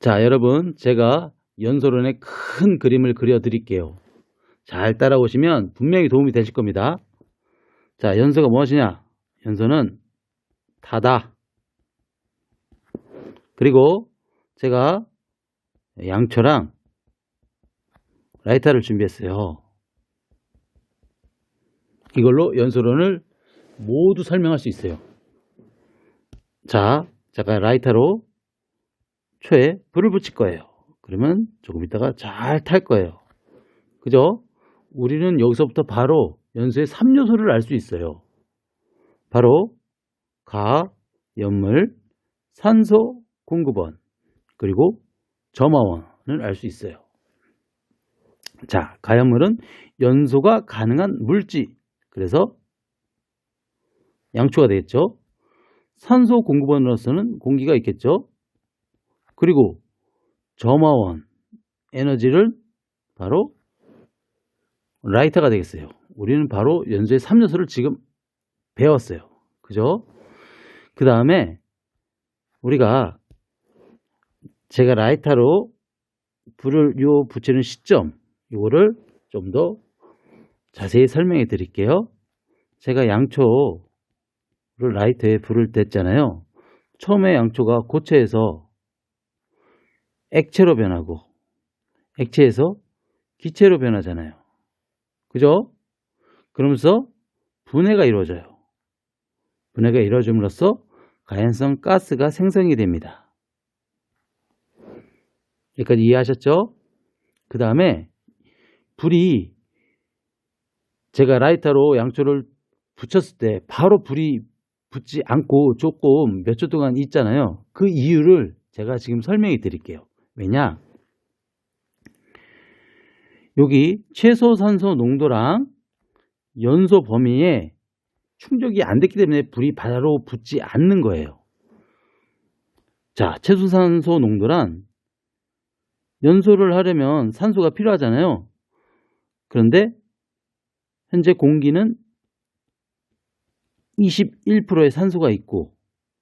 자, 여러분, 제가 연소론의 큰 그림을 그려 드릴게요. 잘 따라오시면 분명히 도움이 되실 겁니다. 자, 연소가 무엇이냐? 연소는 타다. 그리고 제가 양초랑 라이터를 준비했어요. 이걸로 연소론을 모두 설명할 수 있어요. 자, 잠깐 라이터로 초에 불을 붙일 거예요. 그러면 조금 있다가 잘 탈 거예요. 그죠? 우리는 여기서부터 바로 연소의 3요소를 알 수 있어요. 바로 가, 연물, 산소, 공급원, 그리고 점화원을 알 수 있어요. 자, 가연물은 연소가 가능한 물질. 그래서 양초가 되겠죠. 산소 공급원으로서는 공기가 있겠죠. 그리고 점화원 에너지를 바로 라이터가 되겠어요. 우리는 바로 연소의 3요소를 지금 배웠어요. 그죠? 그 다음에 우리가 제가 라이터로 불을 요 붙이는 시점 이거를 좀 더 자세히 설명해 드릴게요. 제가 양초를 라이터에 불을 댔잖아요. 처음에 양초가 고체에서 액체로 변하고 액체에서 기체로 변하잖아요. 그죠? 그러면서 분해가 이루어져요. 분해가 이루어짐으로써 가연성 가스가 생성이 됩니다. 여기까지 이해하셨죠? 그 다음에 불이 제가 라이터로 양초를 붙였을 때 바로 불이 붙지 않고 조금 몇 초 동안 있잖아요. 그 이유를 제가 지금 설명해 드릴게요. 왜냐? 여기 최소 산소 농도랑 연소 범위에 충족이 안 됐기 때문에 불이 바로 붙지 않는 거예요. 자, 최소 산소 농도란 연소를 하려면 산소가 필요하잖아요. 그런데 현재 공기는 21%의 산소가 있고,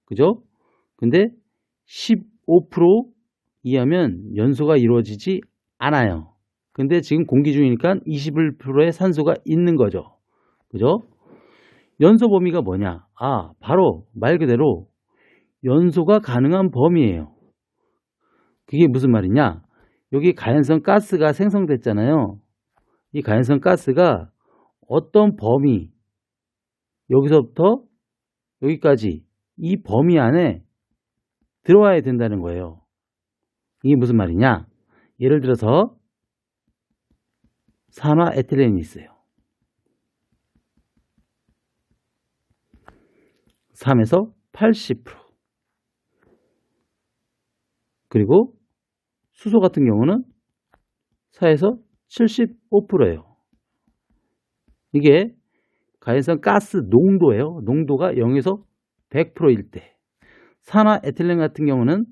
그죠? 근데 15% 이하면 연소가 이루어지지 않아요. 근데 지금 공기 중이니까 21%의 산소가 있는 거죠. 그죠? 연소 범위가 뭐냐? 아, 바로 말 그대로 연소가 가능한 범위예요. 그게 무슨 말이냐? 여기 가연성 가스가 생성됐잖아요. 이 가연성 가스가 어떤 범위, 여기서부터 여기까지 이 범위 안에 들어와야 된다는 거예요. 이게 무슨 말이냐? 예를 들어서 산화 에틸렌이 있어요. 3에서 80% 그리고 수소 같은 경우는 4에서 75%예요. 이게 가연성 가스 농도예요. 농도가 0에서 100%일 때. 산화 에틸렌 같은 경우는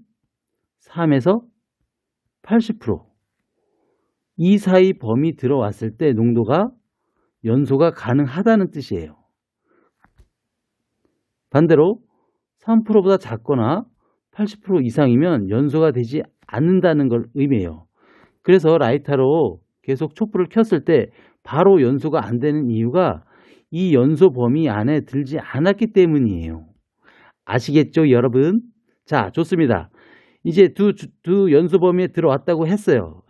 3에서 80%. 이 사이 범위 들어왔을 때 농도가 연소가 가능하다는 뜻이에요. 반대로 3%보다 작거나 80% 이상이면 연소가 되지 않는다는 걸 의미해요. 그래서 라이터로 계속 촛불을 켰을 때 바로 연소가 안 되는 이유가 이 연소 범위 안에 들지 않았기 때문이에요. 아시겠죠, 여러분? 자, 좋습니다. 이제 두, 두 연소 범위에 들어왔다고 했어요.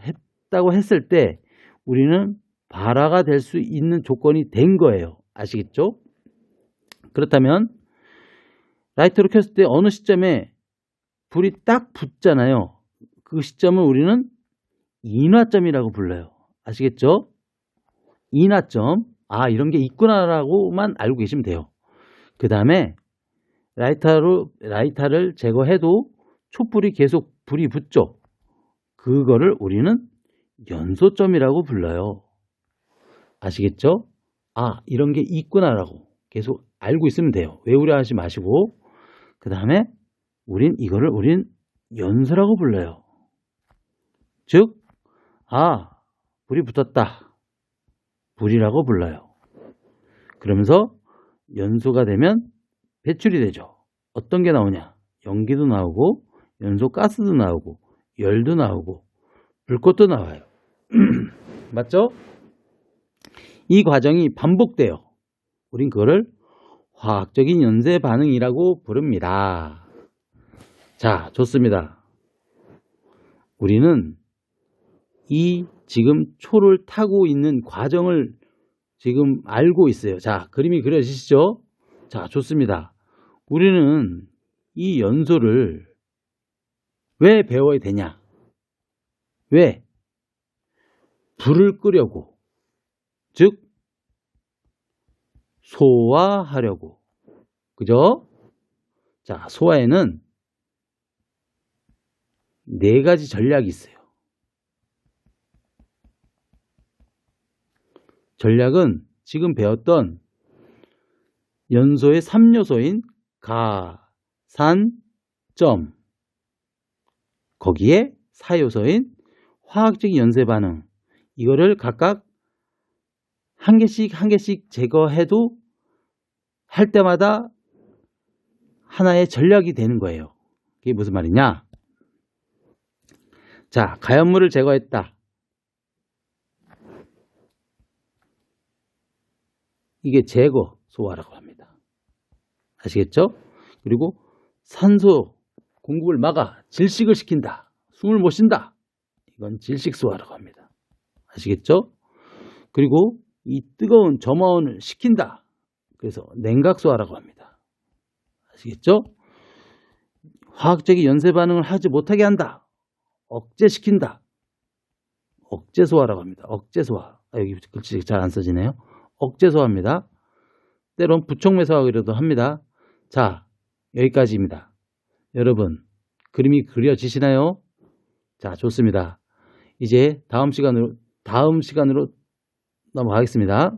했다고 했을 때 우리는 발화가 될 수 있는 조건이 된 거예요. 아시겠죠? 그렇다면 라이터로 켰을 때 어느 시점에 불이 딱 붙잖아요. 그 시점을 우리는 인화점이라고 불러요. 아시겠죠? 인화점. 아, 이런 게 있구나라고만 알고 계시면 돼요. 그 다음에 라이터로, 라이터를 제거해도 촛불이 계속 불이 붙죠. 그거를 우리는 연소점이라고 불러요. 아시겠죠? 아, 이런 게 있구나라고 계속 알고 있으면 돼요. 외우려 하지 마시고. 그 다음에 우린 이거를 우린 연소라고 불러요. 즉, 아, 불이 붙었다. 불이라고 불러요. 그러면서 연소가 되면 배출이 되죠. 어떤 게 나오냐? 연기도 나오고 연소 가스도 나오고 열도 나오고 불꽃도 나와요. 맞죠? 이 과정이 반복돼요. 우린 그거를 화학적인 연쇄 반응이라고 부릅니다. 자, 좋습니다. 우리는 이 지금 초를 타고 있는 과정을 지금 알고 있어요. 자, 그림이 그려지시죠? 자, 좋습니다. 우리는 이 연소를 왜 배워야 되냐? 왜? 불을 끄려고. 즉, 소화하려고. 그죠? 자, 소화에는 네 가지 전략이 있어요. 전략은 지금 배웠던 연소의 3요소인 가, 산, 점. 거기에 4요소인 화학적 연쇄 반응. 이거를 각각 한 개씩 한 개씩 제거해도 할 때마다 하나의 전략이 되는 거예요. 그게 무슨 말이냐? 자, 가연물을 제거했다. 이게 제거 소화라고 합니다. 아시겠죠? 그리고 산소 공급을 막아 질식을 시킨다. 숨을 못 쉰다. 이건 질식 소화라고 합니다. 아시겠죠? 그리고 이 뜨거운 점화원을 식힌다. 그래서 냉각 소화라고 합니다. 아시겠죠? 화학적인 연쇄 반응을 하지 못하게 한다. 억제시킨다. 억제 소화라고 합니다. 억제 소화. 아, 여기 글씨 잘 안 써지네요. 억제 소화입니다. 때론 부촉매 소화라도 합니다. 자, 여기까지입니다. 여러분, 그림이 그려지시나요? 자, 좋습니다. 이제 다음 시간으로, 다음 시간으로 넘어가겠습니다.